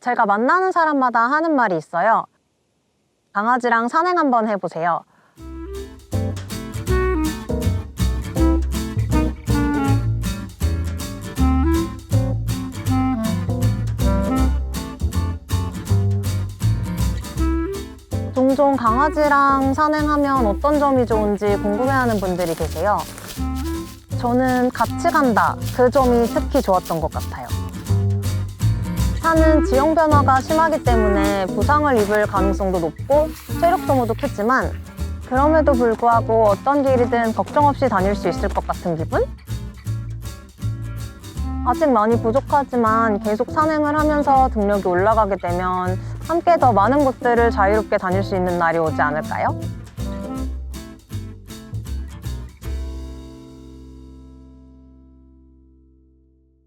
제가 만나는 사람마다 하는 말이 있어요. 강아지랑 산행 한번 해보세요. 종종 강아지랑 산행하면 어떤 점이 좋은지 궁금해하는 분들이 계세요. 저는 같이 간다. 그 점이 특히 좋았던 것 같아요. 산은 지형 변화가 심하기 때문에 부상을 입을 가능성도 높고 체력 소모도 크지만 그럼에도 불구하고 어떤 길이든 걱정 없이 다닐 수 있을 것 같은 기분? 아직 많이 부족하지만 계속 산행을 하면서 등력이 올라가게 되면 함께 더 많은 곳들을 자유롭게 다닐 수 있는 날이 오지 않을까요?